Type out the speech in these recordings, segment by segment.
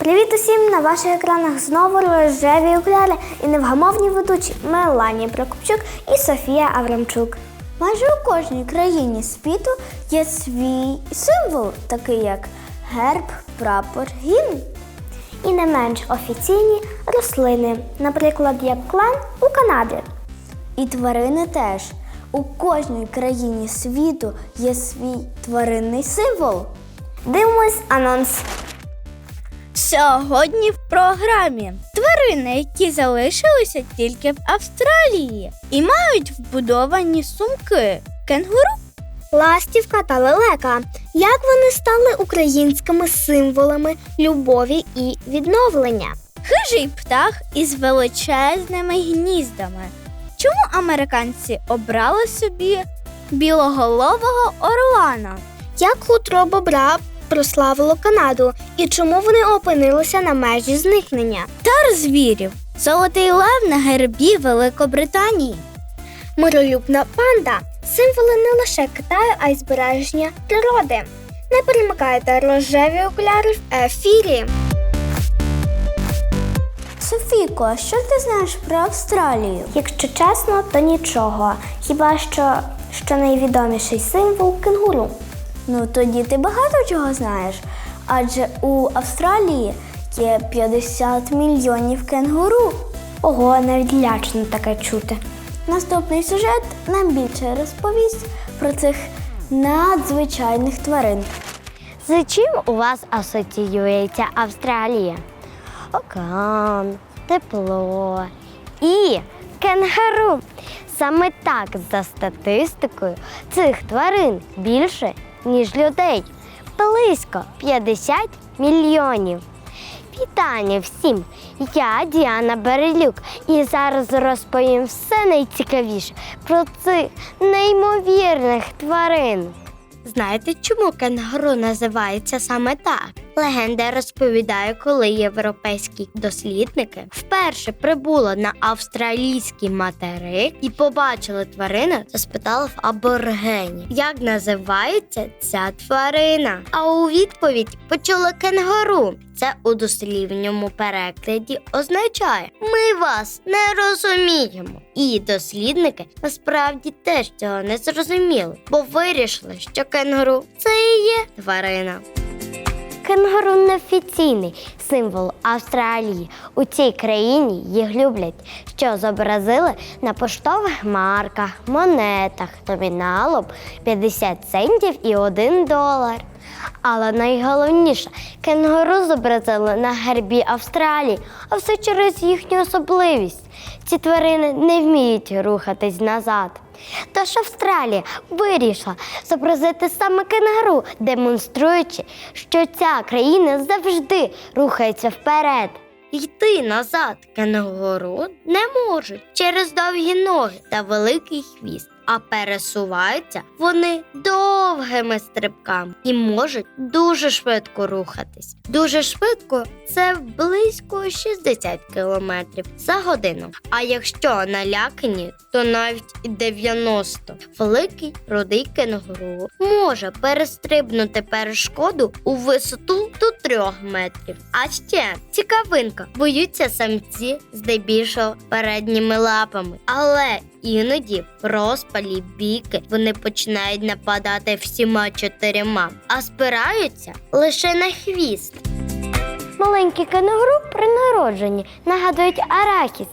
Привіт усім! На ваших екранах знову рожеві окуляри і невгамовні ведучі Меланія Прокопчук і Софія Аврамчук. Майже у кожній країні світу є свій символ, такий як герб, прапор, гімн. І не менш офіційні рослини, наприклад, як клен у Канаді. І тварини теж. У кожній країні світу є свій тваринний символ. Дивимось анонс. Сьогодні в програмі тварини, які залишилися тільки в Австралії і мають вбудовані сумки. Кенгуру Ластівка та лелека. Як вони стали українськими символами любові і відновлення? хижий птах із величезними гніздами. Чому американці обрали собі білоголового орлана? Як хутро бобра прославило Канаду і чому вони опинилися на межі зникнення? Тар звірів. Золотий лев на гербі Великобританії. Миролюбна панда символи не лише Китаю, а й збереження природи. Не перемикайте рожеві окуляри в ефірі. Софійко, а що ти знаєш про Австралію? Якщо чесно, то нічого. Хіба що, що найвідоміший символ кенгуру. Ну тоді ти багато чого знаєш. Адже у Австралії є 50 мільйонів кенгуру. Ого, навіть лячно таке чути. Наступний сюжет нам більше розповість про цих надзвичайних тварин. З чим у вас асоціюється Австралія? Океан, тепло і кенгуру. Саме так, за статистикою, цих тварин більше, ніж людей. Близько 50 мільйонів. Вітання всім! Я Діана Берелюк і зараз розповім все найцікавіше про цих неймовірних тварин. Знаєте, чому кенгуру називається саме так? Легенда розповідає, коли європейські дослідники вперше прибули на австралійський материк і побачили тварину, то спитали в аборигенів, як називається ця тварина. А у відповідь почули кенгуру. Це у дослівному перекладі означає Ми вас не розуміємо. І дослідники насправді теж цього не зрозуміли, бо вирішили, що кенгуру це і є тварина. Кенгуру неофіційний символ Австралії. У цій країні їх люблять, що зобразили на поштових марках, монетах номіналом 50 центів і 1 долар. Але найголовніше, кенгуру зобразили на гербі Австралії, а все через їхню особливість. Ці тварини не вміють рухатись назад. Тож Австралія вирішила зобразити саме кенгуру, демонструючи, що ця країна завжди рухається вперед. Йти назад кенгуру не можуть через довгі ноги та великий хвіст, а пересуваються вони довгими стрибками і можуть дуже швидко рухатись. Дуже швидко це близько 60 км за годину. А якщо налякані, то навіть 90. Великий рудий кенгуру може перестрибнути перешкоду у висоту до 3 метрів. А ще цікавинка, боються самці здебільшого передніми лапами, але іноді розпалі біки вони починають нападати всіма чотирма, а спираються лише на хвіст. Маленькі кенгуру при народженні нагадують арахіс.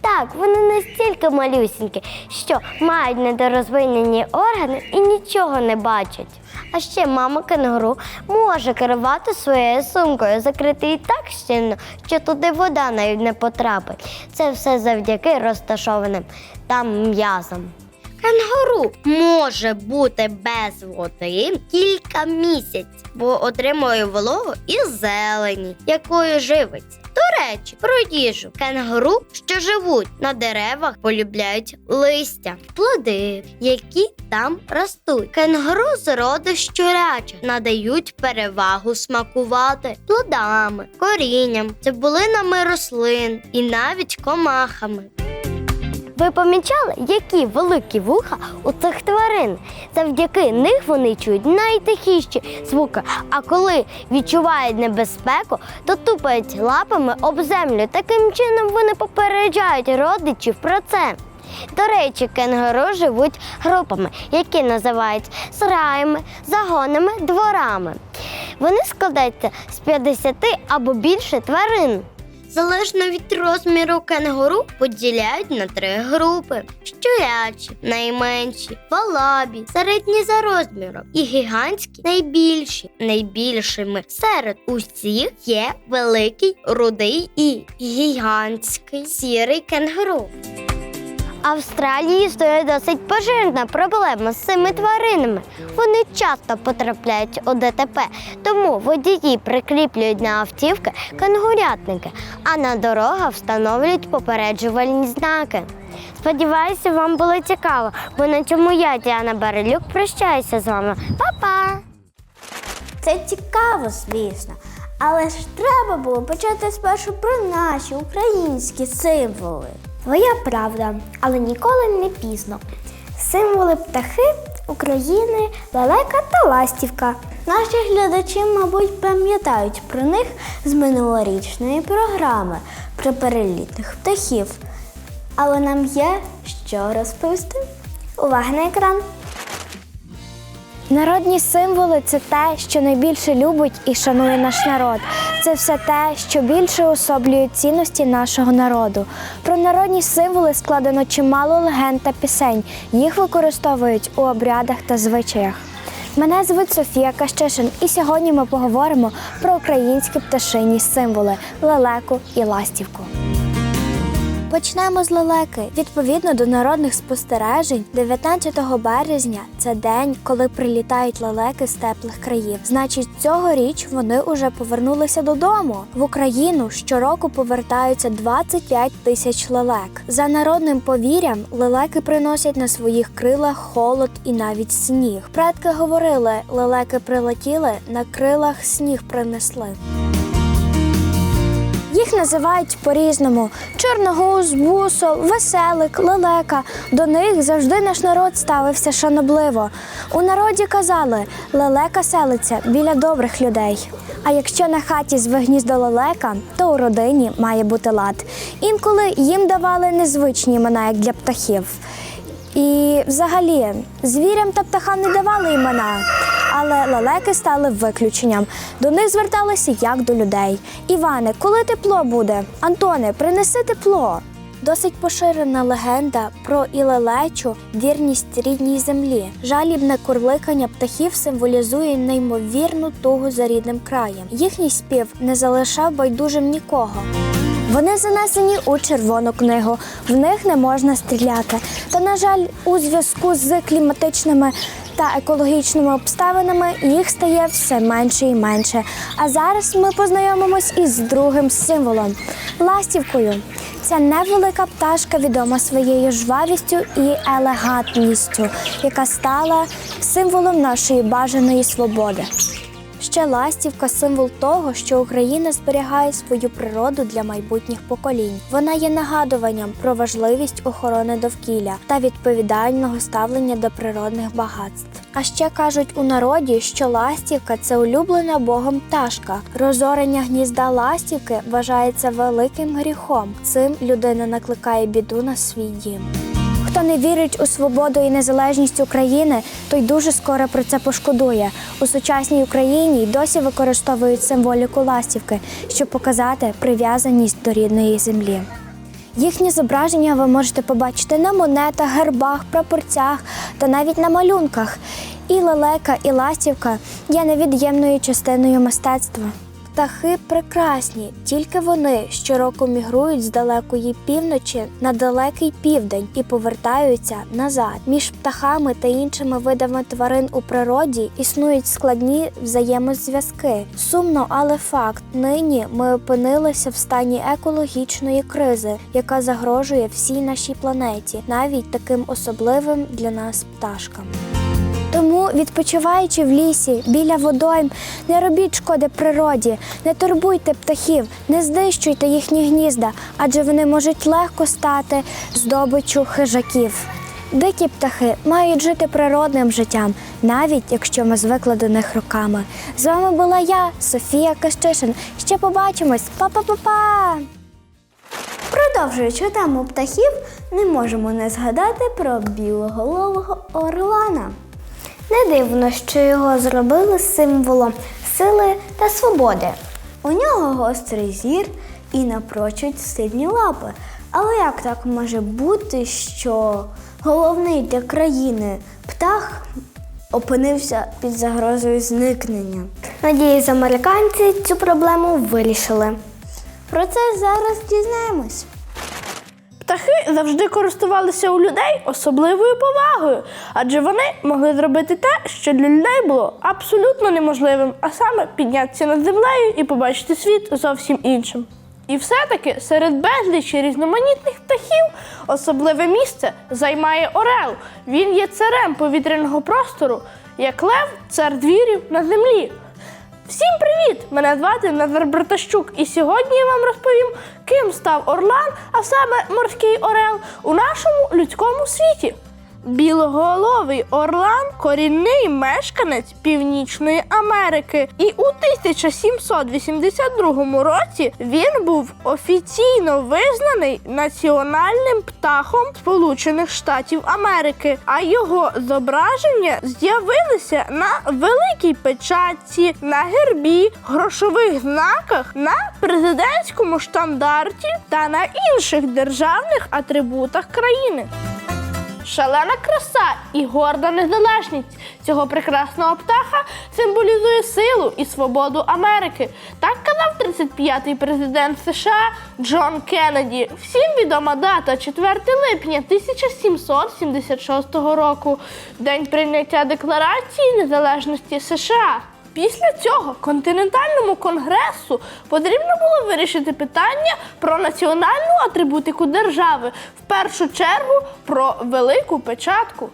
Так, вони настільки малюсінькі, що мають недорозвинені органи і нічого не бачать. А ще мама кенгуру може керувати своєю сумкою, закрити її так щільно, що туди вода навіть не потрапить. Це все завдяки розташованим там м'язам. Кенгуру може бути без води кілька місяців, бо отримує вологу із зелені, якою живиться. До речі, про їжу. Кенгуру, що живуть на деревах, полюбляють листя, плоди, які там ростуть. Кенгуру з роду щурячих надають перевагу смакувати плодами, корінням, цибулинами рослин і навіть комахами. Ви помічали, які великі вуха у цих тварин? Завдяки них вони чують найтихіші звуки. А коли відчувають небезпеку, то тупають лапами об землю. Таким чином вони попереджають родичів про це. До речі, кенгуру живуть групами, які називають сараями, загонами, дворами. Вони складаються з 50 або більше тварин. Залежно від розміру кенгуру поділяють на три групи: щурячі, найменші, валабі, середні за розміром і гігантські найбільші. Найбільшими серед усіх є великий, рудий і гігантський сірий кенгуру. Австралії існує досить поширена проблема з цими тваринами. Вони часто потрапляють у ДТП, тому водії прикріплюють на автівки кенгурятники, а на дорогах встановлюють попереджувальні знаки. Сподіваюся, вам було цікаво, бо на цьому я, Діана Барелюк, прощаюся з вами. Па-па! Це цікаво, звісно. Але ж треба було почати спершу про наші українські символи. Твоя правда, але ніколи не пізно. Символи птахи України, лелека та ластівка. Наші глядачі, мабуть, пам'ятають про них з минулорічної програми про перелітних птахів. Але нам є що розповісти. Увага на екран! Народні символи це те, що найбільше любить і шанує наш народ. Це все те, що більше особлює цінності нашого народу. Про народні символи складено чимало легенд та пісень. Їх використовують у обрядах та звичаях. Мене звуть Софія Кащишин, і сьогодні ми поговоримо про українські пташині символи лелеку і ластівку. Почнемо з лелеки. Відповідно до народних спостережень, 19 березня це день, коли прилітають лелеки з теплих країв. Значить, цьогоріч вони уже повернулися додому. В Україну щороку повертаються 25 тисяч лелек. За народним повір'ям, лелеки приносять на своїх крилах холод і навіть сніг. Предки говорили, лелеки прилетіли, на крилах сніг принесли. Їх називають по-різному: чорногуз, бусол, веселик, лелека. До них завжди наш народ ставився шанобливо. У народі казали, лелека селиться біля добрих людей. А якщо на хаті зве гніздо лелека, то у родині має бути лад. Інколи їм давали незвичні імена, як для птахів. І взагалі звірям та птахам не давали імена, але лелеки стали виключенням. До них зверталися як до людей. Іване, коли тепло буде? Антоне, принеси тепло. Досить поширена легенда про ілелечу вірність рідній землі. Жалібне курликання птахів символізує неймовірну тугу за рідним краєм. Їхній спів не залишав байдужим нікого. Вони занесені у червону книгу. В них не можна стріляти. Та, на жаль, у зв'язку з кліматичними та екологічними обставинами їх стає все менше і менше. А зараз ми познайомимось із другим символом ластівкою. Це невелика пташка, відома своєю жвавістю і елегантністю, яка стала символом нашої бажаної свободи. Ще ластівка символ того, що Україна зберігає свою природу для майбутніх поколінь. Вона є нагадуванням про важливість охорони довкілля та відповідального ставлення до природних багатств. А ще кажуть у народі, що ластівка це улюблена Богом пташка. Розорення гнізда ластівки вважається великим гріхом. Цим людина накликає біду на свій дім. Хто не вірить у свободу і незалежність України, той дуже скоро про це пошкодує. У сучасній Україні й досі використовують символіку ластівки, щоб показати прив'язаність до рідної землі. Їхні зображення ви можете побачити на монетах, гербах, прапорцях та навіть на малюнках. І лелека, і ластівка є невід'ємною частиною мистецтва. Птахи прекрасні, тільки вони щороку мігрують з далекої півночі на далекий південь і повертаються назад. Між птахами та іншими видами тварин у природі існують складні взаємозв'язки. Сумно, але факт: нині ми опинилися в стані екологічної кризи, яка загрожує всій нашій планеті, навіть таким особливим для нас пташкам. Відпочиваючи в лісі, біля водойм, не робіть шкоди природі, не турбуйте птахів, не знищуйте їхні гнізда, адже вони можуть легко стати здобиччю хижаків. Дикі птахи мають жити природним життям, навіть якщо ми звикли до них роками. З вами була я, Софія Кащишин. Ще побачимось. Па-па-па-па! Продовжуючи тему птахів, не можемо не згадати про білоголового орлана. Не дивно, що його зробили символом сили та свободи. У нього гострий зір і напрочуд сильні лапи. Але як так може бути, що головний для країни птах опинився під загрозою зникнення? Надіюсь, американці цю проблему вирішили. Про це зараз дізнаємось. Птахи завжди користувалися у людей особливою повагою, адже вони могли зробити те, що для людей було абсолютно неможливим, а саме піднятися над землею і побачити світ зовсім іншим. І все-таки серед безлічі різноманітних птахів особливе місце займає Орел. Він є царем повітряного простору, як лев, цар двірів на землі. Всім привіт! Мене звати Назар Братащук, і сьогодні я вам розповім, ким став Орлан, а саме морський орел, у нашому людському світі. Білоголовий орлан корінний мешканець Північної Америки. І у 1782 році він був офіційно визнаний національним птахом Сполучених Штатів Америки, а його зображення з'явилися на великій печатці, на гербі, грошових знаках, на президентському штандарті та на інших державних атрибутах країни. Шалена краса і горда незалежність цього прекрасного птаха символізує силу і свободу Америки. Так казав 35-й президент США Джон Кеннеді. Всім відома дата 4 липня 1776 року, день прийняття Декларації незалежності США. Після цього континентальному конгресу потрібно було вирішити питання про національну атрибутику держави, в першу чергу про велику печатку.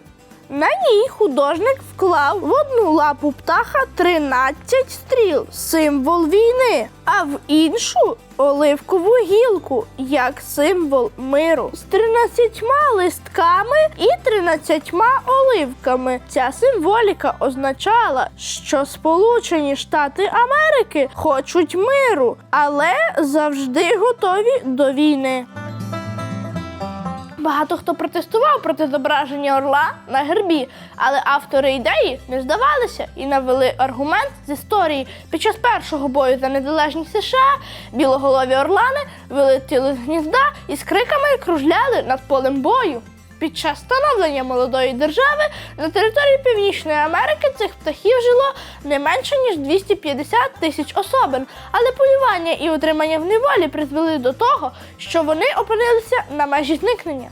На ній художник вклав в одну лапу птаха 13 стріл, символ війни, а в іншу оливкову гілку як символ миру з 13 листками і 13 оливками. Ця символіка означала, що Сполучені Штати Америки хочуть миру, але завжди готові до війни. Багато хто протестував проти зображення орла на гербі, але автори ідеї не здавалися і навели аргумент з історії. Під час першого бою за незалежність США білоголові орлани вилетіли з гнізда і з криками кружляли над полем бою. Під час становлення молодої держави на території Північної Америки цих птахів жило не менше ніж 250 тисяч особин, але полювання і утримання в неволі призвели до того, що вони опинилися на межі зникнення.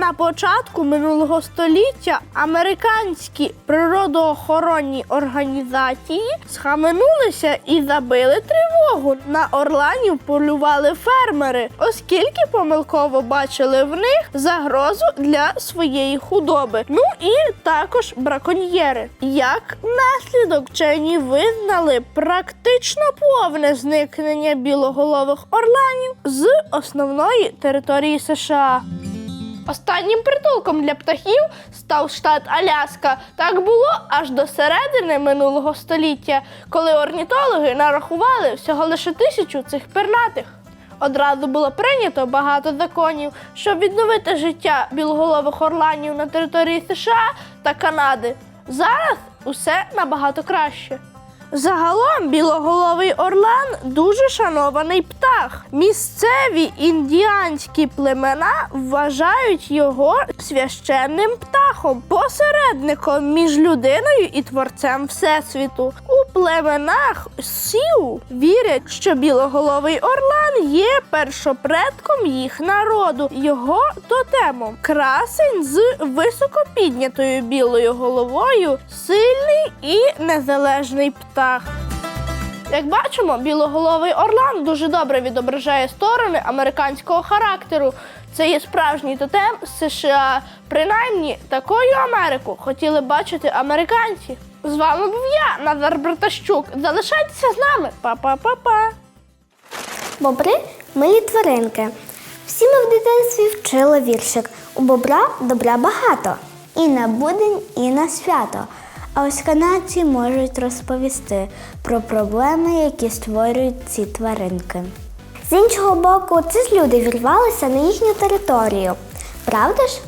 На початку минулого століття американські природоохоронні організації схаменулися і забили тривогу. На орланів полювали фермери, оскільки помилково бачили в них загрозу для своєї худоби. Ну і також браконьєри. Як наслідок вчені визнали практично повне зникнення білоголових орланів з основної території США. Останнім притулком для птахів став штат Аляска. Так було аж до середини минулого століття, коли орнітологи нарахували всього лише тисячу цих пернатих. Одразу було прийнято багато законів, щоб відновити життя білоголових орланів на території США та Канади. Зараз усе набагато краще. Загалом білоголовий орлан дуже шанований птах. Місцеві індіанські племена вважають його священним птахом, посередником між людиною і творцем Всесвіту. У племенах сіу вірять, що білоголовий орлан є першопредком їх народу, його тотемом. Красень з високопіднятою білою головою, сильний і незалежний птах. Як бачимо, білоголовий орлан дуже добре відображає сторони американського характеру. Це є справжній тотем США. Принаймні, такою Америку хотіли бачити американці. З вами був я, Назар Братащук. Залишайтеся з нами. Па-па-па-па. Бобри милі тваринки. Всі ми в дитинстві вчили віршик. У бобра добра багато. І на будень, і на свято. А ось канадці можуть розповісти про проблеми, які створюють ці тваринки. З іншого боку, це люди вірвалися на їхню територію. Правда ж?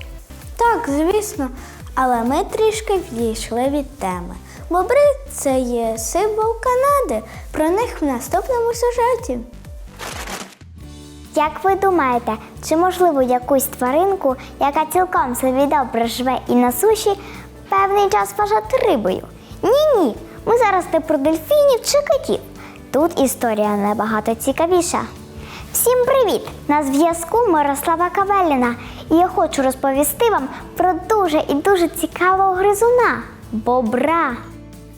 Так, звісно. Але ми трішки відійшли від теми. Бобри це є символ Канади. Про них в наступному сюжеті. Як ви думаєте, чи можливо якусь тваринку, яка цілком собі добре живе і на суші, певний час вважати рибою? Ні, ні. Ми зараз не про дельфінів чи котів. Тут історія набагато цікавіша. Всім привіт! На зв'язку Мирослава Кавеліна. І я хочу розповісти вам про дуже і дуже цікавого гризуна бобра.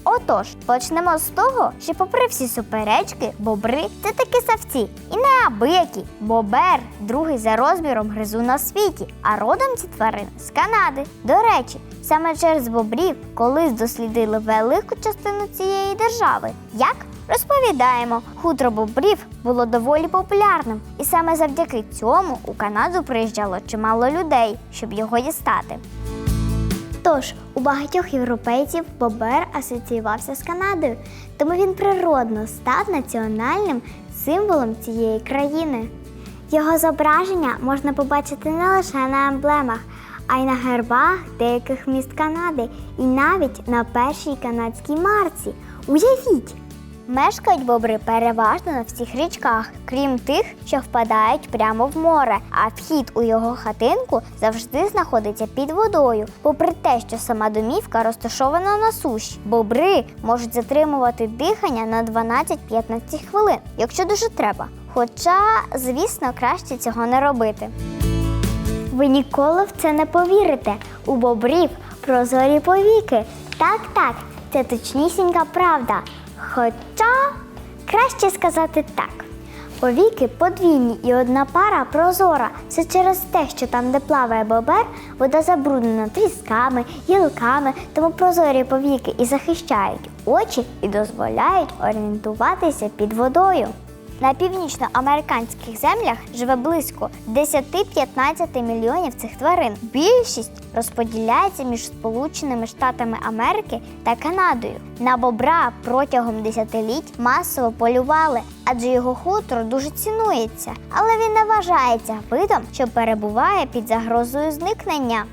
Отож, почнемо з того, що попри всі суперечки, бобри це такі савці. І неабиякі. Бобер другий за розміром гризун на світі, а родом ці тварини з Канади. До речі, саме через бобрів колись дослідили велику частину цієї держави. Як? Розповідаємо, хутро бобрів було доволі популярним, і саме завдяки цьому у Канаду приїжджало чимало людей, щоб його дістати. Тож у багатьох європейців бобер асоціювався з Канадою, тому він природно став національним символом цієї країни. Його зображення можна побачити не лише на емблемах, а й на гербах деяких міст Канади, і навіть на першій канадській марці. Уявіть! Мешкають бобри переважно на всіх річках, крім тих, що впадають прямо в море. А вхід у його хатинку завжди знаходиться під водою, попри те, що сама домівка розташована на суші. Бобри можуть затримувати дихання на 12-15 хвилин, якщо дуже треба. Хоча, звісно, краще цього не робити. Ви ніколи в це не повірите. У бобрів прозорі повіки. Так, так, це точнісінька правда. Хоча краще сказати так. Повіки подвійні і одна пара прозора. Це через те, що там, де плаває бобер, вода забруднена трісками, гілками, тому прозорі повіки і захищають очі і дозволяють орієнтуватися під водою. На північноамериканських землях живе близько 10-15 мільйонів цих тварин. Більшість розподіляється між Сполученими Штатами Америки та Канадою. На бобра протягом десятиліть масово полювали, адже його хутро дуже цінується, але він не вважається видом, що перебуває під загрозою зникнення.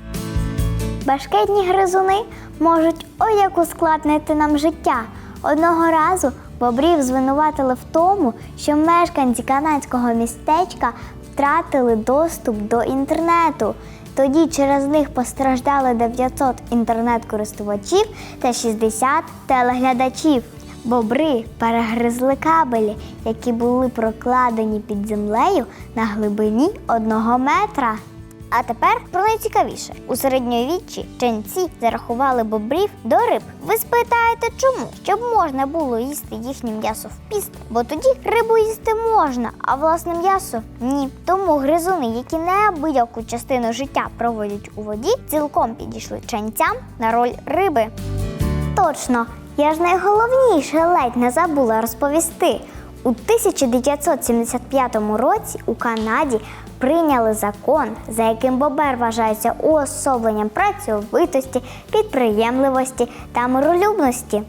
Башкетні гризуни можуть ой як ускладнити нам життя. Одного разу бобрів звинуватили в тому, що мешканці канадського містечка втратили доступ до інтернету. Тоді через них постраждали 900 інтернет-користувачів та 60 телеглядачів. Бобри перегризли кабелі, які були прокладені під землею на глибині одного метра. А тепер про найцікавіше. У середньовіччі ченці зарахували бобрів до риб. Ви спитаєте, чому? Щоб можна було їсти їхнє м'ясо в піст, бо тоді рибу їсти можна, а власне м'ясо ні. Тому гризуни, які неабияку частину життя проводять у воді, цілком підійшли ченцям на роль риби. Точно, я ж найголовніше ледь не забула розповісти. У 1975 році у Канаді прийняли закон, за яким бобер вважається уособленням працьовитості, підприємливості та миролюбності.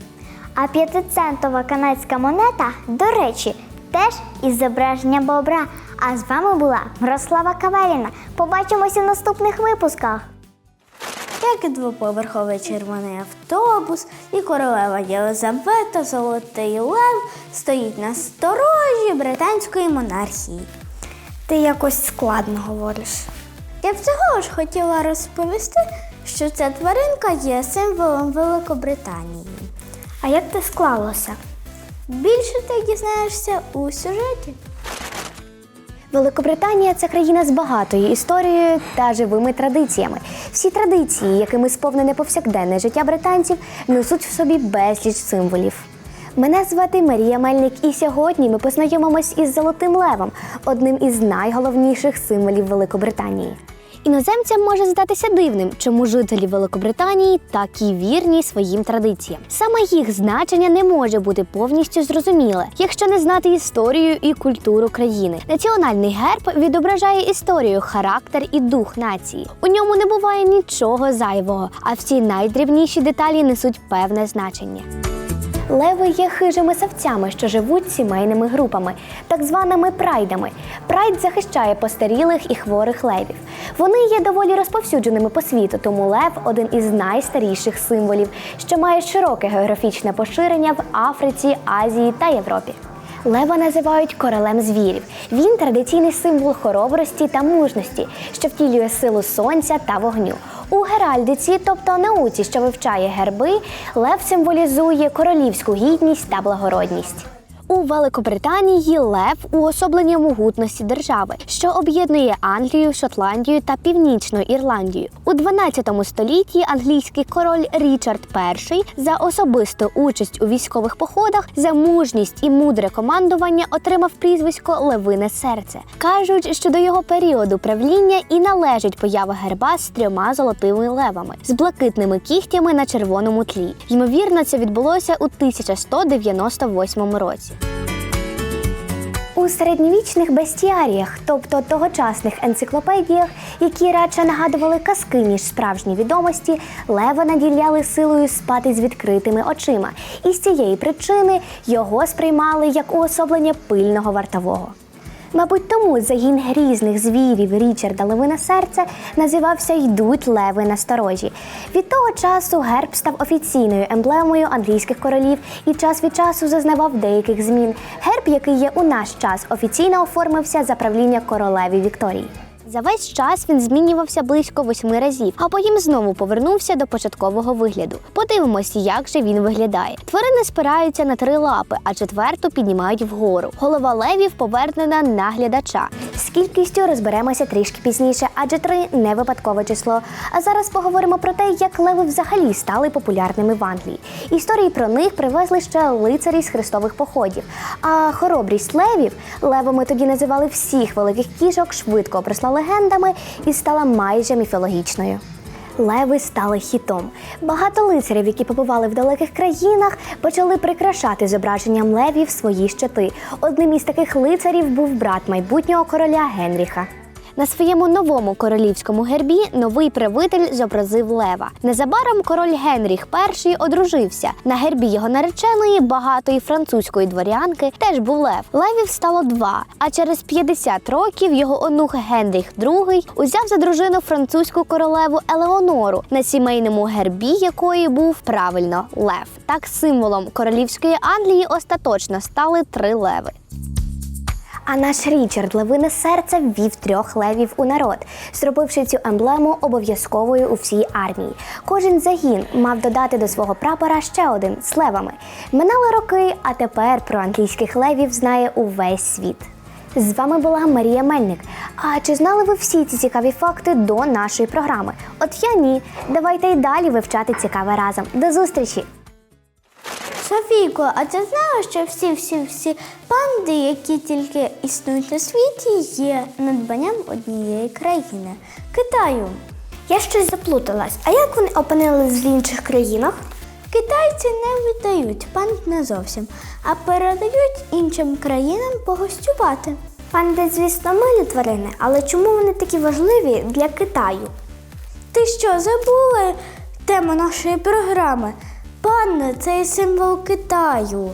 А п'ятицентова канадська монета, до речі, теж із зображенням бобра. А з вами була Мирослава Кавеліна. Побачимося в наступних випусках. як і двоповерховий червоний автобус, і королева Єлизавета, Золотий Лев стоїть на сторожі британської монархії. Ти якось складно говориш. Я всього ж хотіла розповісти, що ця тваринка є символом Великобританії. А як це склалося? Більше ти дізнаєшся у сюжеті. Великобританія це країна з багатою історією та живими традиціями. Всі традиції, якими сповнене повсякденне життя британців, несуть в собі безліч символів. Мене звати Марія Мельник, і сьогодні ми познайомимось із Золотим Левом, одним із найголовніших символів Великобританії. Іноземцям може здатися дивним, чому жителі Великобританії такі вірні своїм традиціям. Саме їх значення не може бути повністю зрозуміле, якщо не знати історію і культуру країни. Національний герб відображає історію, характер і дух нації. У ньому не буває нічого зайвого, а всі найдрібніші деталі несуть певне значення. Леви є хижими савцями, що живуть сімейними групами, так званими прайдами. Прайд захищає постарілих і хворих левів. Вони є доволі розповсюдженими по світу, тому лев один із найстаріших символів, що має широке географічне поширення в Африці, Азії та Європі. Лева називають королем звірів. Він традиційний символ хоробрості та мужності, що втілює силу сонця та вогню. У геральдиці, тобто науці, що вивчає герби, лев символізує королівську гідність та благородність. У Великобританії лев уособлення могутності держави, що об'єднує Англію, Шотландію та Північну Ірландію. У 12 столітті англійський король Річард І за особисту участь у військових походах, за мужність і мудре командування отримав прізвисько Левине серце. Кажуть, що до його періоду правління і належить поява герба з трьома золотими левами з блакитними кігтями на червоному тлі. Ймовірно, це відбулося у 1198 році. У середньовічних бестіаріях, тобто тогочасних енциклопедіях, які радше нагадували казки, ніж справжні відомості, лева наділяли силою спати з відкритими очима, і з цієї причини його сприймали як уособлення пильного вартового. Мабуть, тому загін грізних звірів Річарда Левина Серця називався Йдуть леви на сторожі. Від того часу герб став офіційною емблемою англійських королів і час від часу зазнавав деяких змін. Герб, який є у наш час, офіційно оформився за правління королеві Вікторії. За весь час він змінювався близько восьми разів, а потім знову повернувся до початкового вигляду. Подивимося, як же він виглядає. Тварини спираються на три лапи, а четверту піднімають вгору. Голова левів повернена на глядача. З кількістю розберемося трішки пізніше, адже три не випадкове число. А зараз поговоримо про те, як леви взагалі стали популярними в Англії. Історії про них привезли ще лицарі з хрестових походів. А хоробрість левів левами тоді називали всіх великих кішок, швидко обросла легендами і стала майже міфологічною. Леви стали хітом. Багато лицарів, які побували в далеких країнах, почали прикрашати зображенням левів свої щити. Одним із таких лицарів був брат майбутнього короля Генріха. На своєму новому королівському гербі новий правитель зобразив лева. Незабаром король Генріх І одружився. На гербі його нареченої багатої французької дворянки теж був лев. Левів стало два. А через 50 років його онук Генріх II узяв за дружину французьку королеву Елеонору, на сімейному гербі якої був правильно лев. Так символом королівської Англії остаточно стали три леви. А наш Річард Левине серце ввів трьох левів у народ, зробивши цю емблему обов'язковою у всій армії. Кожен загін мав додати до свого прапора ще один з левами. Минали роки, а тепер про англійських левів знає увесь світ. З вами була Марія Мельник. А чи знали ви всі ці цікаві факти до нашої програми? От я ні. Давайте й далі вивчати цікаве разом. До зустрічі! Софійко, а ти знала, що всі-всі-всі панди, які тільки існують на світі, є надбанням однієї країни Китаю. Я щось заплуталась. А як вони опинились в інших країнах? Китайці не видають панд не зовсім, а передають іншим країнам погостювати. Панди, звісно, милі тварини, але чому вони такі важливі для Китаю? Ти що, забула тему нашої програми? Панда це символ Китаю.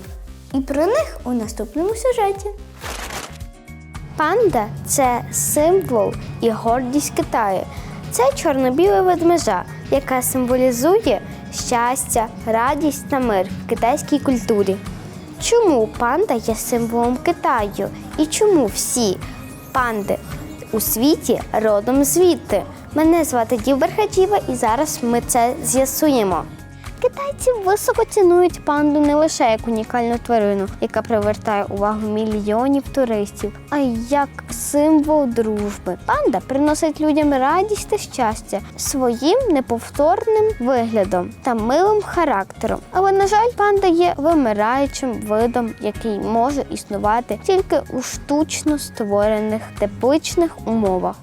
І про них у наступному сюжеті. Панда це символ і гордість Китаю. Це чорно-біла ведмежа, яка символізує щастя, радість та мир в китайській культурі. Чому панда є символом Китаю? І чому всі панди у світі родом звідти? Мене звати Дів Берхаджіва і зараз ми це з'ясуємо. Китайці високо цінують панду не лише як унікальну тварину, яка привертає увагу мільйонів туристів, а й як символ дружби. Панда приносить людям радість та щастя своїм неповторним виглядом та милим характером. Але, на жаль, панда є вимираючим видом, який може існувати тільки у штучно створених тепличних умовах.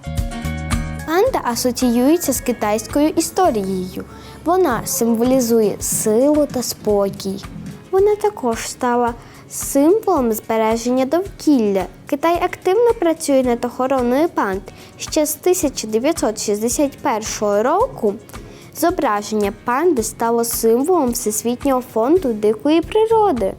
Панда асоціюється з китайською історією. Вона символізує силу та спокій. Вона також стала символом збереження довкілля. Китай активно працює над охороною панд. Ще з 1961 року зображення панди стало символом Всесвітнього фонду дикої природи.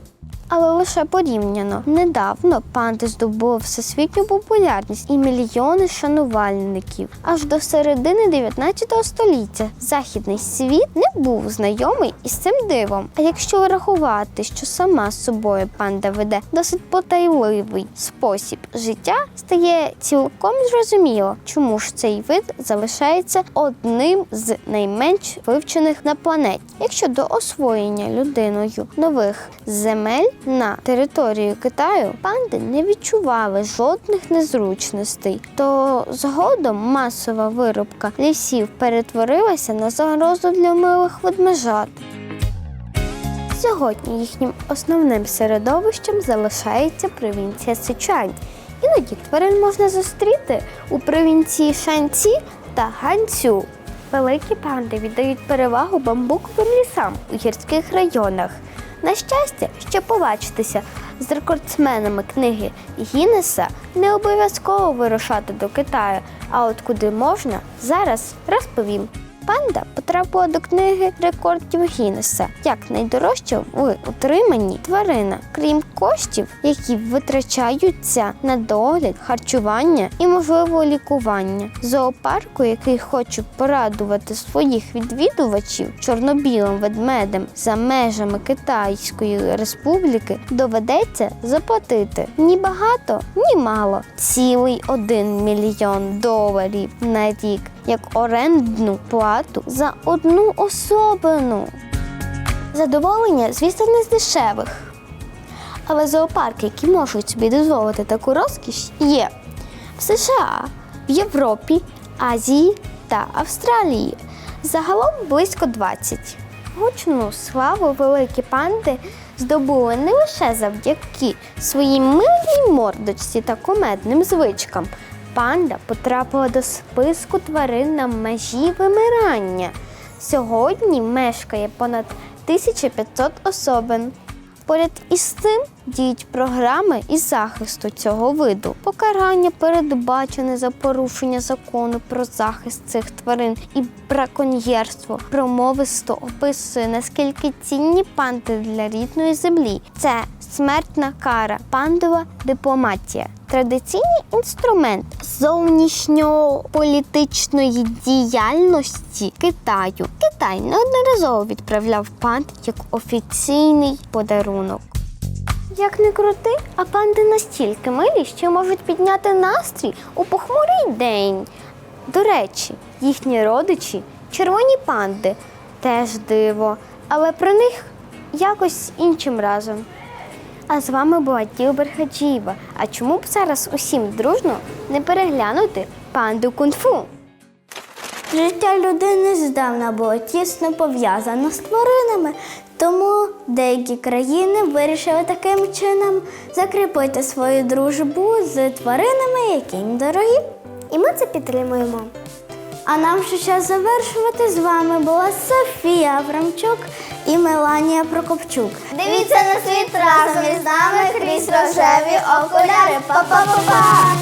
Але лише порівняно недавно панди здобули всесвітню популярність і мільйони шанувальників. Аж до середини 19 століття західний світ не був знайомий із цим дивом. А якщо врахувати, що сама з собою панда веде досить потайливий спосіб життя, стає цілком зрозуміло, чому ж цей вид залишається одним з найменш вивчених на планеті. Якщо до освоєння людиною нових земель на територію Китаю панди не відчували жодних незручностей, то згодом масова вирубка лісів перетворилася на загрозу для милих ведмежат. Сьогодні їхнім основним середовищем залишається провінція Сичуань. Іноді тварин можна зустріти у провінції Шанці та Ганцю. Великі панди віддають перевагу бамбуковим лісам у гірських районах. На щастя, щоб побачитися з рекордсменами книги Гіннеса, не обов'язково вирушати до Китаю, а от куди можна, зараз розповім. Панда потрапила до книги рекордів Гіннеса як найдорожча в утриманні тварина, крім коштів, які витрачаються на догляд, харчування і можливо лікування. Зоопарку, який хоче порадувати своїх відвідувачів чорно-білим ведмедем за межами Китайської республіки, доведеться заплатити ні багато, ні мало. Цілий один мільйон доларів на рік як орендну плату за одну особину. Задоволення, звісно, не з дешевих. Але зоопарки, які можуть собі дозволити таку розкіш, є в США, в Європі, Азії та Австралії. Загалом близько 20. Гучну славу великі панди здобули не лише завдяки своїй милій мордочці та кумедним звичкам. Панда потрапила до списку тварин на межі вимирання. Сьогодні мешкає понад 1500 особин. Поряд із цим діють програми із захисту цього виду. Покарання передбачене за порушення закону про захист цих тварин і браконьєрство промовисто описує, наскільки цінні панди для рідної землі. Це смертна кара, пандова дипломатія. Традиційний інструмент зовнішньополітичної діяльності Китаю. Китай неодноразово відправляв панд як офіційний подарунок. Як не крути, а панди настільки милі, що можуть підняти настрій у похмурий день. До речі, їхні родичі червоні панди теж диво, але про них якось іншим разом. А з вами була Ділбер Хаджієва. А чому б зараз усім дружно не переглянути панду кунг-фу? Життя людини здавна було тісно пов'язано з тваринами, тому деякі країни вирішили таким чином закріпити свою дружбу з тваринами, які їм дорогі. І ми це підтримуємо. А нам ще час завершувати. З вами була Софія Аврамчук і Меланія Прокопчук. Дивіться на світ разом із нами крізь рожеві окуляри. Па-па-па-па!